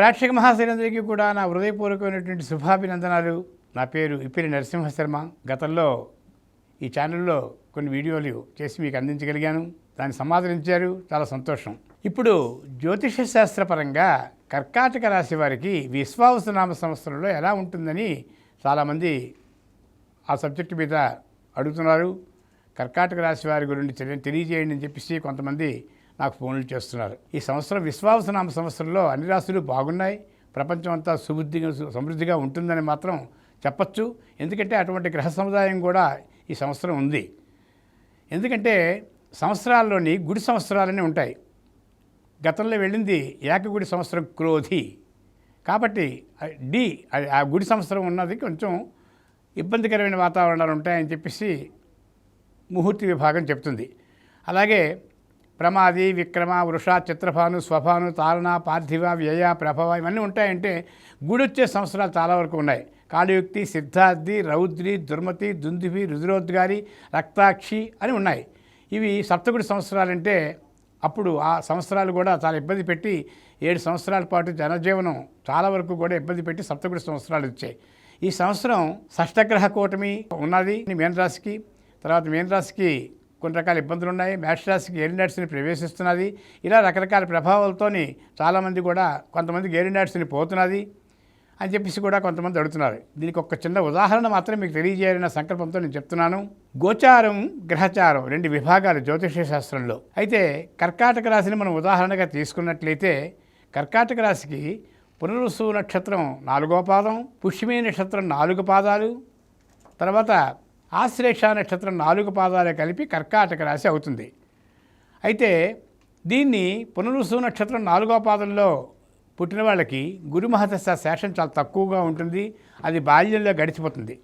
ప్రేక్షక మహాశైలందరికీ కూడా నా హృదయపూర్వకమైనటువంటి శుభాభినందనాలు. నా పేరు ఇప్పిరి నరసింహ శర్మ గతంలో ఈ ఛానల్లో కొన్ని వీడియోలు చేసి మీకు అందించగలిగాను. దాన్ని సమాదరించారు చాలా సంతోషం. ఇప్పుడు జ్యోతిష శాస్త్రపరంగా కర్కాటక రాశి వారికి విశ్వావసనామ సంవత్సరంలో ఎలా ఉంటుందని చాలామంది ఆ సబ్జెక్టు మీద అడుగుతున్నారు. కర్కాటక రాశి వారి గురించి తెలియజేయండి అని చెప్పేసి కొంతమంది నాకు ఫోన్లు చేస్తున్నారు. ఈ సంవత్సరం విశ్వావసనామ సంవత్సరంలో అన్ని రాశులు బాగున్నాయి. ప్రపంచం అంతా సుబుద్ధిగా సమృద్ధిగా ఉంటుందని మాత్రం చెప్పచ్చు. ఎందుకంటే అటువంటి గ్రహ సముదాయం కూడా ఈ సంవత్సరం ఉంది. ఎందుకంటే సంవత్సరాల్లోని గుడి సంవత్సరాలనే ఉంటాయి. గతంలో వెళ్ళింది ఏకగుడి సంవత్సరం క్రోధి. కాబట్టి డి ఆ గుడి సంవత్సరం ఉన్నది కొంచెం ఇబ్బందికరమైన వాతావరణాలు ఉంటాయని చెప్పేసి ముహూర్తి విభాగం చెప్తుంది. అలాగే ప్రమాది విక్రమ వృష చిత్రభాను స్వభాను తారణ పార్థివ వ్యయ ప్రభవ ఇవన్నీ ఉంటాయంటే గుడొచ్చే సంవత్సరాలు చాలా వరకు ఉన్నాయి. కాళయుక్తి సిద్ధార్థి రౌద్రి దుర్మతి దుందుభి రుద్రోద్గారి రక్తాక్షి అని ఉన్నాయి. ఇవి సప్తగుడి సంవత్సరాలంటే అప్పుడు ఆ సంవత్సరాలు కూడా చాలా ఇబ్బంది పెట్టి ఏడు సంవత్సరాల పాటు జనజీవనం చాలా వరకు కూడా ఇబ్బంది పెట్టి సప్తగుడి సంవత్సరాలు వచ్చాయి. ఈ సంవత్సరం షష్టగ్రహ కూటమి ఉన్నది మీనరాశికి తర్వాత మీనరాశికి కొన్ని రకాల ఇబ్బందులు ఉన్నాయి మేషరాశికి రాశికి ప్రవేశిస్తున్నది. ఇలా రకరకాల ప్రభావాలతోని చాలామంది కూడా కొంతమందికి ఏలినాడ్స్ని పోతున్నది అని చెప్పేసి కూడా కొంతమంది అడుగుతున్నారు. దీనికి ఒక చిన్న ఉదాహరణ మాత్రం మీకు తెలియజేయాలన్న సంకల్పంతో నేను చెప్తున్నాను. గోచారం గ్రహచారం రెండు విభాగాలు జ్యోతిష శాస్త్రంలో. అయితే కర్కాటక రాశిని మనం ఉదాహరణగా తీసుకున్నట్లయితే కర్కాటక రాశికి పునరుసు నక్షత్రం నాలుగో పాదం పుష్యమి నక్షత్రం నాలుగు పాదాలు తర్వాత ఆశ్లేష నక్షత్రం నాలుగు పాదాలు కలిపి కర్కాటక రాశి అవుతుంది. అయితే దీన్ని పునరుసు నక్షత్రం నాలుగో పాదంలో పుట్టిన వాళ్ళకి గురుమహదశ శేషం చాలా తక్కువగా ఉంటుంది. అది బాల్యంలో గడిచిపోతుంది.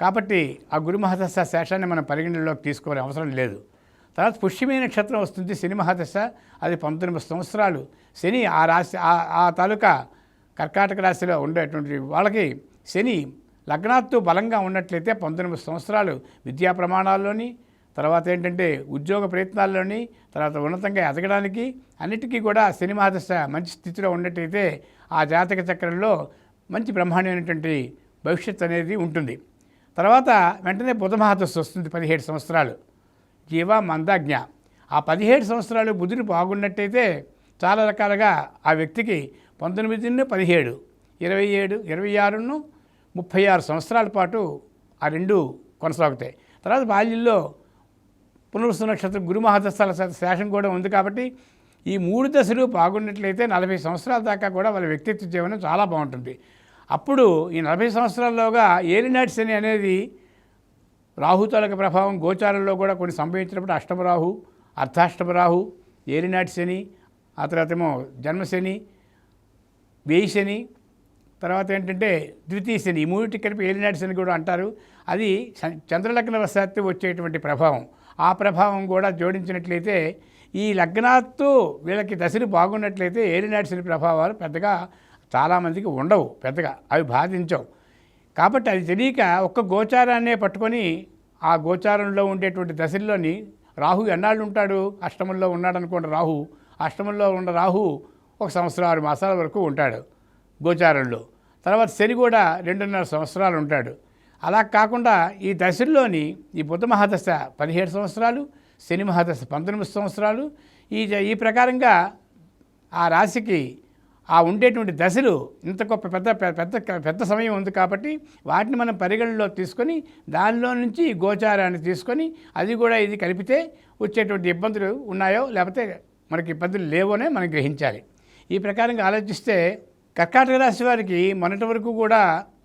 కాబట్టి ఆ గురుమహదశ శేషాన్ని మనం పరిగణనలోకి తీసుకోవాల్సిన అవసరం లేదు. తర్వాత పుష్యమే నక్షత్రం వస్తుంది శని మహాదశ అది పంతొమ్మిది సంవత్సరాలు. శని ఆ రాశి ఆ ఆ తాలూకా కర్కాటక రాశిలో ఉండేటువంటి వాళ్ళకి శని లగ్నాత్తు బలంగా ఉన్నట్లయితే పంతొమ్మిది సంవత్సరాలు విద్యా ప్రమాణాల్లోని తర్వాత ఏంటంటే ఉద్యోగ ప్రయత్నాల్లోని తర్వాత ఉన్నతంగా ఎదగడానికి అన్నిటికీ కూడా శని మహాదశ మంచి స్థితిలో ఉన్నట్టయితే ఆ జాతక చక్రంలో మంచి బ్రహ్మాండమైనటువంటి భవిష్యత్తు అనేది ఉంటుంది. తర్వాత వెంటనే బుధ మహాదశ వస్తుంది పదిహేడు సంవత్సరాలు. జీవ మందాజ్ఞ. ఆ పదిహేడు సంవత్సరాలు బుధుడు బాగున్నట్టయితే చాలా రకాలుగా ఆ వ్యక్తికి పంతొమ్మిది పదిహేడు ఇరవై ఏడు ఇరవై ఆరును ముప్పై ఆరు సంవత్సరాల పాటు ఆ రెండు కొనసాగుతాయి. తర్వాత బాల్యంలో పునరుసు నక్షత్రం గురు మహాదశాల శేషం కూడా ఉంది కాబట్టి ఈ మూడు దశలు బాగున్నట్లయితే నలభై సంవత్సరాల దాకా కూడా వాళ్ళ వ్యక్తిత్వ జీవనం చాలా బాగుంటుంది. అప్పుడు ఈ నలభై సంవత్సరాల్లోగా ఏలినాటి శని అనేది రాహు ప్రభావం గోచారంలో కూడా కొన్ని సంభవించినప్పుడు అష్టమరాహు అర్ధాష్టమరాహు ఏలినాటి శని ఆ తర్వాత ఏమో జన్మశని వేయి శని తర్వాత ఏంటంటే ద్వితీయ శని ఈ మూడింటి కలిపి ఏలినాటి శని కూడా అంటారు. అది చ- చంద్రలగ్న వశాత్తు వచ్చేటువంటి ప్రభావం. ఆ ప్రభావం కూడా జోడించినట్లయితే ఈ లగ్నాత్తు వీళ్ళకి దశలు బాగున్నట్లయితే ఏలినాటి శని ప్రభావాలు పెద్దగా చాలామందికి ఉండవు పెద్దగా అవి బాధించవు. కాబట్టి అది తెలియక ఒక్క గోచారాన్నే పట్టుకొని ఆ గోచారంలో ఉండేటువంటి దశల్లోని రాహు ఎన్నాళ్ళు ఉంటాడు? అష్టమంలో ఉన్నాడు అనుకోండి రాహు. అష్టమంలో ఉన్న రాహు ఒక సంవత్సరం ఆరు మాసాల వరకు ఉంటాడు. గోచారంలో తర్వాత శని కూడా రెండున్నర సంవత్సరాలు ఉంటాడు. అలా కాకుండా ఈ దశల్లోని ఈ బుధ మహాదశ పదిహేడు సంవత్సరాలు శని మహాదశ పంతొమ్మిది సంవత్సరాలు ఈ ఈ ప్రకారంగా ఆ రాశికి ఆ ఉండేటువంటి దశలు ఇంత గొప్ప పెద్ద పెద్ద పెద్ద సమయం ఉంది కాబట్టి వాటిని మనం పరిగణలో తీసుకొని దానిలో నుంచి గోచారాన్ని తీసుకొని అది కూడా ఇది కలిపితే వచ్చేటువంటి ఇబ్బందులు ఉన్నాయో లేకపోతే మనకి ఇబ్బందులు లేవోనే మనం గ్రహించాలి. ఈ ప్రకారంగా ఆలోచిస్తే కర్కాటక రాశి వారికి మొన్నటి వరకు కూడా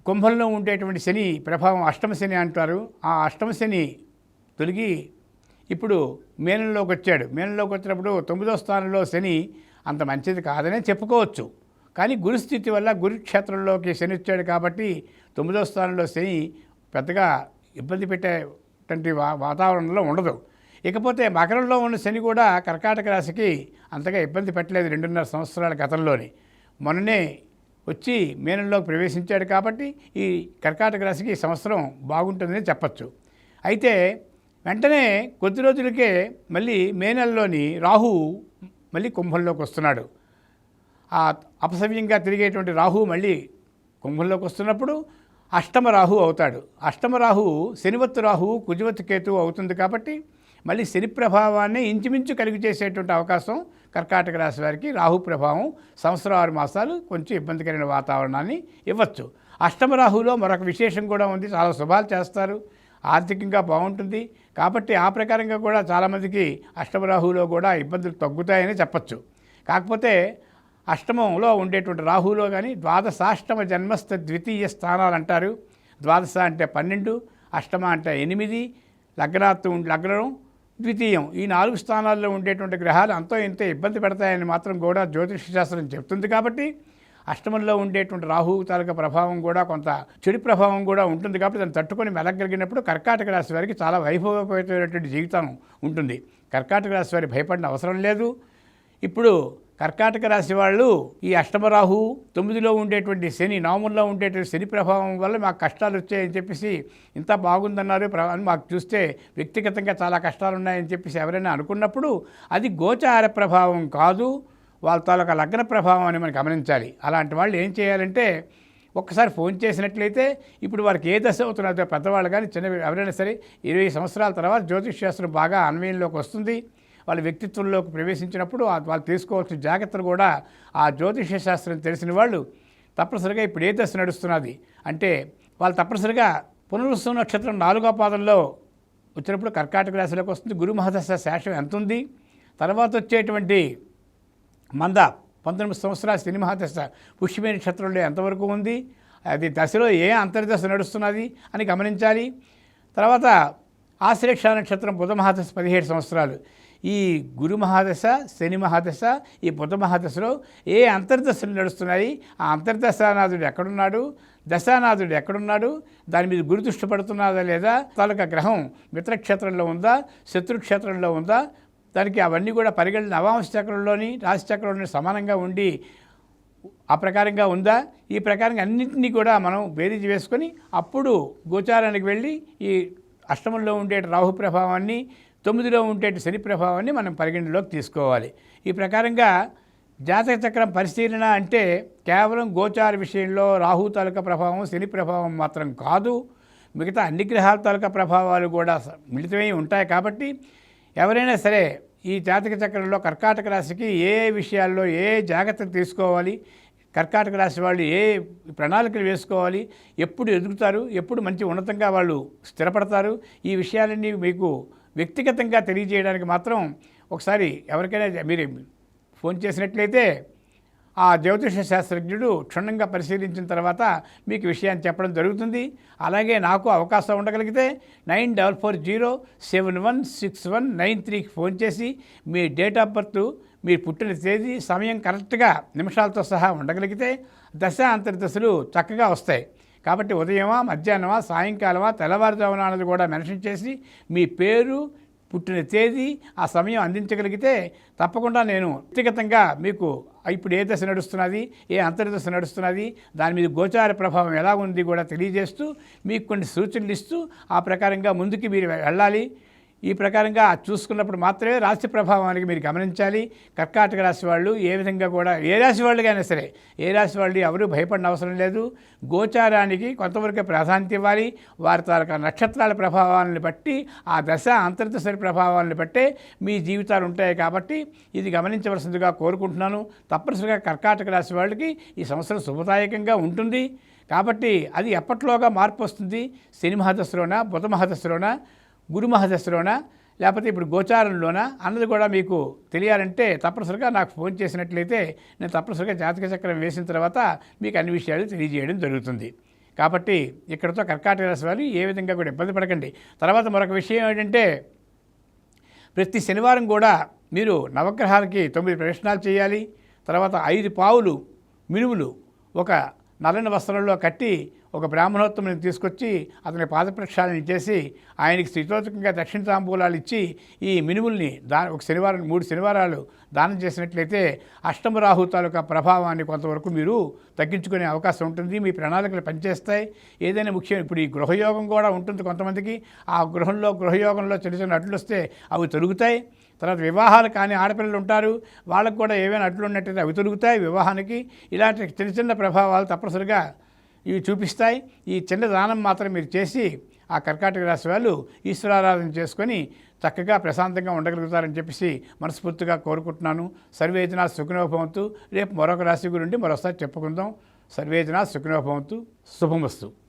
కుంభంలో ఉండేటువంటి శని ప్రభావం అష్టమ శని అంటారు. ఆ అష్టమ శని తొలగి ఇప్పుడు మేనంలోకి వచ్చాడు. మేనంలోకి వచ్చినప్పుడు తొమ్మిదో స్థానంలో శని అంత మంచిది కాదనే చెప్పుకోవచ్చు. కానీ గురుస్థితి వల్ల గురుక్షేత్రంలోకి శని వచ్చాడు కాబట్టి తొమ్మిదో స్థానంలో శని పెద్దగా ఇబ్బంది పెట్టేటువంటి వా వాతావరణంలో ఉండదు. ఇకపోతే మకరంలో ఉన్న శని కూడా కర్కాటక రాశికి అంతగా ఇబ్బంది పెట్టలేదు రెండున్నర సంవత్సరాల గతంలోని. మొన్ననే వచ్చి మేనంలోకి ప్రవేశించాడు కాబట్టి ఈ కర్కాటక రాశికి ఈ సంవత్సరం బాగుంటుందని చెప్పచ్చు. అయితే వెంటనే కొద్ది రోజులకే మళ్ళీ మే నెలలోని రాహు మళ్ళీ కుంభంలోకి వస్తున్నాడు. ఆ అపసవ్యంగా తిరిగేటువంటి రాహు మళ్ళీ కుంభంలోకి వస్తున్నప్పుడు అష్టమ రాహు అవుతాడు. అష్టమ రాహు శనివత్తు రాహు కుజవత్తు కేతువు అవుతుంది కాబట్టి మళ్ళీ శని ప్రభావాన్ని ఇంచుమించు కలిగి చేసేటువంటి అవకాశం కర్కాటక రాశి వారికి రాహు ప్రభావం సంవత్సరం ఆరు మాసాలు కొంచెం ఇబ్బందికరమైన వాతావరణాన్ని ఇవ్వచ్చు. అష్టమ రాహులో మరొక విశేషం కూడా ఉంది. చాలా శుభాలు చేస్తారు. ఆర్థికంగా బాగుంటుంది. కాబట్టి ఆ ప్రకారంగా కూడా చాలామందికి అష్టమ రాహులో కూడా ఇబ్బందులు తగ్గుతాయని చెప్పచ్చు. కాకపోతే అష్టమంలో ఉండేటువంటి రాహులో కానీ ద్వాదశాష్టమ జన్మస్థ ద్వితీయ స్థానాలు అంటారు. ద్వాదశ అంటే పన్నెండు అష్టమ అంటే ఎనిమిది లగ్నాత్తు లగ్నం ద్వితీయం. ఈ నాలుగు స్థానాల్లో ఉండేటువంటి గ్రహాలు అంతో ఇంత ఇబ్బంది పెడతాయని మాత్రం కూడా జ్యోతిష శాస్త్రం చెప్తుంది కాబట్టి అష్టమంలో ఉండేటువంటి రాహు తాలూకా ప్రభావం కూడా కొంత చెడు ప్రభావం కూడా ఉంటుంది కాబట్టి దాన్ని తట్టుకొని మెలగలిగినప్పుడు కర్కాటక రాశి వారికి చాలా వైభవపేతమైనటువంటి జీవితం ఉంటుంది. కర్కాటక రాశి వారి భయపడిన అవసరం లేదు. ఇప్పుడు కర్కాటక రాశి వాళ్ళు ఈ అష్టమరాహు తొమ్మిదిలో ఉండేటువంటి శని నామంలో ఉండేటువంటి శని ప్రభావం వల్ల మాకు కష్టాలు వచ్చాయని చెప్పేసి ఇంత బాగుందన్నారు. అని మాకు చూస్తే వ్యక్తిగతంగా చాలా కష్టాలు ఉన్నాయని చెప్పేసి ఎవరైనా అనుకున్నప్పుడు అది గోచార ప్రభావం కాదు వాళ్ళ తాలూకా లగ్న ప్రభావం అని మనం గమనించాలి. అలాంటి వాళ్ళు ఏం చేయాలంటే ఒక్కసారి ఫోన్ చేసినట్లయితే ఇప్పుడు వారికి ఏ దశ అవుతున్నదో పెద్దవాళ్ళు కానీ చిన్న ఎవరైనా సరే ఇరవై సంవత్సరాల తర్వాత జ్యోతిష్ శాస్త్రం బాగా అన్వయంలోకి వస్తుంది. వాళ్ళ వ్యక్తిత్వంలోకి ప్రవేశించినప్పుడు వాళ్ళు తీసుకోవాల్సిన జాగ్రత్తలు కూడా ఆ జ్యోతిష శాస్త్రం తెలిసిన వాళ్ళు తప్పనిసరిగా ఇప్పుడు ఏ దశ నడుస్తున్నది? అంటే వాళ్ళు తప్పనిసరిగా పునరుత్సవం నక్షత్రం నాలుగో పాదంలో వచ్చినప్పుడు కర్కాటక రాశిలోకి వస్తుంది. గురు మహాదశ శేషం ఎంత ఉంది? తర్వాత వచ్చేటువంటి మంద పంతొమ్మిది సంవత్సరాల సినిమా దశ పుష్యమే నక్షత్రంలో ఎంతవరకు ఉంది? అది దశలో ఏ అంతర్దశ నడుస్తున్నది అని గమనించాలి. తర్వాత ఆశ్లేష నక్షత్రం బుధ మహాదశ పదిహేడు సంవత్సరాలు. ఈ గురు మహాదశ శని మహాదశ ఈ బుధ మహాదశలో ఏ అంతర్దశలు నడుస్తున్నాయి? ఆ అంతర్దశానాథుడు ఎక్కడున్నాడు? దశానాథుడు ఎక్కడున్నాడు? దాని మీద గురు దృష్టి పడుతున్నాదా లేదా? తాలూకా గ్రహం మిత్రక్షేత్రంలో ఉందా? శత్రుక్షేత్రంలో ఉందా? దానికి అవన్నీ కూడా పరిగణన అవాంశ చక్రంలోని రాశి చక్రంలోని సమానంగా ఉండి ఆ ప్రకారంగా ఉందా? ఈ ప్రకారంగా అన్నింటినీ కూడా మనం బేరీజ్ వేసుకొని అప్పుడు గోచారానికి వెళ్ళి ఈ అష్టమంలో ఉండే రాహు ప్రభావాన్ని తొమ్మిదిలో ఉండే శని ప్రభావాన్ని మనం పరిగణలోకి తీసుకోవాలి. ఈ ప్రకారంగా జాతక చక్రం పరిశీలన అంటే కేవలం గోచార విషయంలో రాహు తాలూకా ప్రభావం శని ప్రభావం మాత్రం కాదు. మిగతా అన్ని గ్రహాల తాలూకా ప్రభావాలు కూడా మిళితమై ఉంటాయి కాబట్టి ఎవరైనా సరే ఈ జాతక చక్రంలో కర్కాటక రాశికి ఏ ఏ విషయాల్లో ఏ జాగ్రత్తలు తీసుకోవాలి కర్కాటక రాశి వాళ్ళు ఏ ప్రణాళికలు వేసుకోవాలి ఎప్పుడు ఎదుగుతారు ఎప్పుడు మంచి ఉన్నతంగా వాళ్ళు స్థిరపడతారు ఈ విషయాలన్నీ మీకు వ్యక్తిగతంగా తెలియజేయడానికి మాత్రం ఒకసారి ఎవరికైనా మీరు ఫోన్ చేసినట్లయితే ఆ జ్యోతిష శాస్త్రజ్ఞుడు క్షుణ్ణంగా పరిశీలించిన తర్వాత మీకు విషయాన్ని చెప్పడం జరుగుతుంది. అలాగే నాకు అవకాశం ఉండగలిగితే nine double four zero seven one six one nine త్రీకి ఫోన్ చేసి మీ డేట్ ఆఫ్ బర్త్ మీ పుట్టిన తేదీ సమయం కరెక్ట్గా నిమిషాలతో సహా ఉండగలిగితే దశ అంతర్దశలు చక్కగా వస్తాయి. కాబట్టి ఉదయమా మధ్యాహ్నమా సాయంకాలమా తెల్లవారుజామున అన్నది కూడా మెన్షన్ చేసి మీ పేరు పుట్టిన తేదీ ఆ సమయం అందించగలిగితే తప్పకుండా నేను వ్యక్తిగతంగా మీకు ఇప్పుడు ఏ దశ నడుస్తున్నది ఏ అంతర్దశ నడుస్తున్నది దాని మీద గోచార ప్రభావం ఎలా ఉంది కూడా తెలియజేస్తూ మీకు కొన్ని సూచనలు ఇస్తూ ఆ ప్రకారంగా ముందుకు మీరు వెళ్ళాలి. ఈ ప్రకారంగా చూసుకున్నప్పుడు మాత్రమే రాశి ప్రభావానికి మీరు గమనించాలి. కర్కాటక రాశి వాళ్ళు ఏ విధంగా కూడా ఏ రాశి వాళ్ళకైనా సరే ఏ రాశి వాళ్ళు ఎవరూ భయపడిన అవసరం లేదు. గోచారానికి కొంతవరకు ప్రాధాన్యత ఇవ్వాలి. వారి తాలూకా నక్షత్రాల ప్రభావాలను బట్టి ఆ దశ అంతర్దశల ప్రభావాలను బట్టే మీ జీవితాలు ఉంటాయి కాబట్టి ఇది గమనించవలసిందిగా కోరుకుంటున్నాను. తప్పనిసరిగా కర్కాటక రాశి వాళ్ళకి ఈ సంవత్సరం శుభదాయకంగా ఉంటుంది. కాబట్టి అది ఎప్పట్లోగా మార్పు వస్తుంది? శని మహాదశలోన బుధ మహాదశలోనా? గురుమహదశలోనా లేకపోతే ఇప్పుడు గోచారంలోనా అన్నది కూడా మీకు తెలియాలంటే తప్పనిసరిగా నాకు ఫోన్ చేసినట్లయితే నేను తప్పనిసరిగా జాతక చక్రం వేసిన తర్వాత మీకు అన్ని విషయాలు తెలియజేయడం జరుగుతుంది. కాబట్టి ఇక్కడతో కర్కాటక రాశి వారు ఏ విధంగా కూడా ఇబ్బంది పడకండి. తర్వాత మరొక విషయం ఏంటంటే ప్రతి శనివారం కూడా మీరు నవగ్రహాలకి తొమ్మిది ప్రవేశనాలు చేయాలి. తర్వాత ఐదు పావులు మినుములు ఒక నల్లని వస్త్రంలో కట్టి ఒక బ్రాహ్మణోత్తముని తీసుకొచ్చి అతని పాదప్రక్షాళన చేసి ఆయనకి స్థితోచకంగా దక్షిణ తాంబూలాలు ఇచ్చి ఈ మినుముల్ని దా ఒక శనివారం మూడు శనివారాలు దానం చేసినట్లయితే అష్టమ రాహు తాలూకా ప్రభావాన్ని కొంతవరకు మీరు తగ్గించుకునే అవకాశం ఉంటుంది. మీ ప్రణాళికలు పనిచేస్తాయి. ఏదైనా ముఖ్యం ఇప్పుడు ఈ గృహయోగం కూడా ఉంటుంది కొంతమందికి. ఆ గృహంలో గృహయోగంలో చిన్న చిన్న అడ్లు వస్తే అవి తొలుగుతాయి. తర్వాత వివాహాలు కానీ ఆడపిల్లలు ఉంటారు. వాళ్ళకు కూడా ఏవైనా అడ్లు ఉన్నట్టయితే అవి తొలుగుతాయి వివాహానికి. ఇలాంటి చిన్న చిన్న ప్రభావాలు తప్పనిసరిగా ఇవి చూపిస్తాయి. ఈ చిన్న దానం మాత్రం మీరు చేసి ఆ కర్కాటక రాశి వాళ్ళు ఈశ్వరారాధన చేసుకొని చక్కగా ప్రశాంతంగా ఉండగలుగుతారని చెప్పేసి మనస్ఫూర్తిగా కోరుకుంటున్నాను. సర్వేజన సుఖనోభవంతు రేపు మరొక రాశి గురించి మరోసారి చెప్పుకుందాం. సర్వేజన సుఖనోభవంతు శుభమస్తు.